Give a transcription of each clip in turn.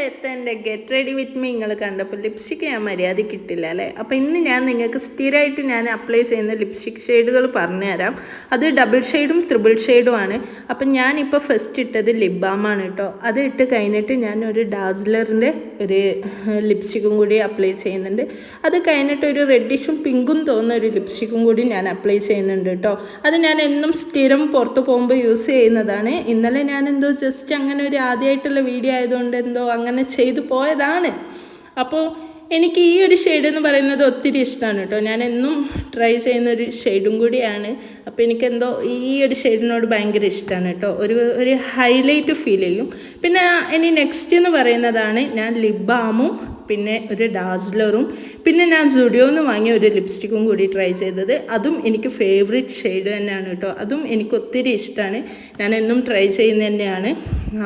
ഇന്നലത്തെ എന്റെ get ready with me നിങ്ങൾ കണ്ടപ്പോൾ ലിപ്സ്റ്റിക്ക് ഞാൻ മര്യാദ കിട്ടില്ല അല്ലേ? അപ്പോൾ ഇന്ന് ഞാൻ നിങ്ങൾക്ക് സ്ഥിരമായിട്ട് ഞാൻ അപ്ലൈ ചെയ്യുന്ന ലിപ്സ്റ്റിക് ഷെയ്ഡുകൾ പറഞ്ഞുതരാം അത് ഡബിൾ ഷെയ്ഡും ത്രിബിൾ ഷെയ്ഡും ആണ്. അപ്പം ഞാനിപ്പോൾ ഫസ്റ്റ് ഇട്ടത് ലിപ് ആണ് കേട്ടോ. അത് ഇട്ട് കഴിഞ്ഞിട്ട് ഞാൻ ഒരു ഡാസ്ലറിന്റെ ഒരു ലിപ്സ്റ്റിക്കും കൂടി അപ്ലൈ ചെയ്യുന്നുണ്ട്. അത് കഴിഞ്ഞിട്ട് ഒരു റെഡിഷും പിങ്കും തോന്നുന്ന ഒരു ലിപ്സ്റ്റിക്കും കൂടി ഞാൻ അപ്ലൈ ചെയ്യുന്നുണ്ട് കേട്ടോ. അത് ഞാൻ എന്നും സ്ഥിരം പുറത്ത് പോകുമ്പോൾ യൂസ് ചെയ്യുന്നതാണ്. ഇന്നലെ ഞാൻ എന്തോ ജസ്റ്റ് അങ്ങനെ ഒരു ആദ്യമായിട്ടുള്ള വീഡിയോ ആയതുകൊണ്ട് എന്തോ അങ്ങനെ ചെയ്തു പോയതാണ്. അപ്പോൾ എനിക്ക് ഈ ഒരു ഷെയ്ഡ് എന്ന് പറയുന്നത് ഒത്തിരി ഇഷ്ടമാണ് കേട്ടോ ഞാൻ എന്നും ട്രൈ ചെയ്യുന്ന ഒരു ഷെയ്ഡും കൂടിയാണ്. അപ്പോൾ എനിക്കെന്തോ ഈ ഒരു ഷെയ്ഡിനോട് ഭയങ്കര ഇഷ്ടമാണ് കേട്ടോ ഒരു ഒരു ഹൈലൈറ്റ് ഫീൽ ചെയ്യും. പിന്നെ ഇനി നെക്സ്റ്റ് എന്ന് പറയുന്നതാണ് ഞാൻ ലിപ് ബാമും പിന്നെ ഒരു ഡാസ്ലറും പിന്നെ ഞാൻ സുഡിയോന്ന് വാങ്ങിയ ഒരു ലിപ്സ്റ്റിക്കും കൂടി ട്രൈ ചെയ്തത്. അതും എനിക്ക് ഫേവറേറ്റ് ഷെയ്ഡ് തന്നെയാണ് കേട്ടോ അതും എനിക്ക് ഒത്തിരി ഇഷ്ടമാണ് ഞാൻ എന്നും ട്രൈ ചെയ്യുന്നത് തന്നെയാണ്.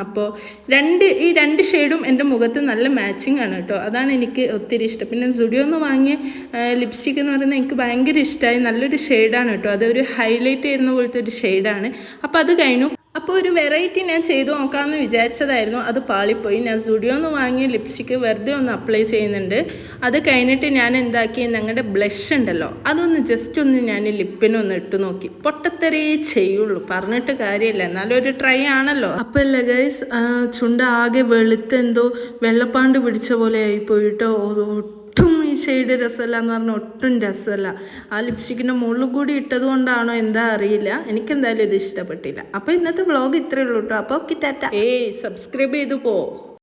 അപ്പോൾ രണ്ട് ഈ രണ്ട് ഷെയ്ഡും എന്റെ മുഖത്ത് നല്ല മാച്ചിങ് ആണ് കേട്ടോ. അതാണ് എനിക്ക് ഒത്തിരി ഇഷ്ടം. പിന്നെ സുഡിയോന്ന് വാങ്ങിയ ലിപ്സ്റ്റിക് എന്ന് പറയുന്നത് എനിക്ക് ഭയങ്കര ഇഷ്ടമായി നല്ലൊരു ഷെയ്ഡാണ് കേട്ടോ. അതൊരു ഹൈലൈറ്റ് ചെയ്യുന്ന പോലത്തെ ഒരു ഷെയ്ഡാണ് അപ്പോൾ അത് കഴിഞ്ഞു. അപ്പോൾ ഒരു വെറൈറ്റി ഞാൻ ചെയ്തു നോക്കാമെന്ന് വിചാരിച്ചതായിരുന്നു. അത് പാളിപ്പോയി. ഞാൻ സ്റ്റുഡിയോന്ന് വാങ്ങിയ ലിപ്സ്റ്റിക്ക് വെറുതെ ഒന്ന് അപ്ലൈ ചെയ്യുന്നുണ്ട്. അത് കഴിഞ്ഞിട്ട് ഞാൻ എന്താക്കി? ഞങ്ങളുടെ ബ്ലഷ് ഉണ്ടല്ലോ. അതൊന്ന് ജസ്റ്റ് ഒന്ന് ഞാൻ ലിപ്പിനൊന്ന് ഇട്ട് നോക്കി. പൊട്ടത്തരേ ചെയ്യുള്ളൂ. പറഞ്ഞിട്ട് കാര്യമില്ല. എന്നാലും ഒരു ട്രൈ ആണല്ലോ. അപ്പോൾ അല്ല ഗൈസ് ചുണ്ട ആകെ വെളുത്തെന്തോ വെള്ളപ്പാണ്ട് പിടിച്ച പോലെ ആയിപ്പോയിട്ടോ? ഷെയ്ഡ് രസമല്ല എന്ന് പറഞ്ഞാൽ ഒട്ടും രസമല്ല. ആ ലിപ്സ്റ്റിക്കിന്റെ മുകളിൽ കൂടി ഇട്ടത് കൊണ്ടാണോ എന്താ അറിയില്ല. എനിക്കെന്തായാലും ഇത് ഇഷ്ടപ്പെട്ടില്ല. അപ്പോൾ ഇന്നത്തെ വ്ളോഗ് ഇത്രയേ ഉള്ളൂ കേട്ടോ അപ്പോൾ ഓക്കെ ടാറ്റ. ഏയ് സബ്സ്ക്രൈബ് ചെയ്തു പോ.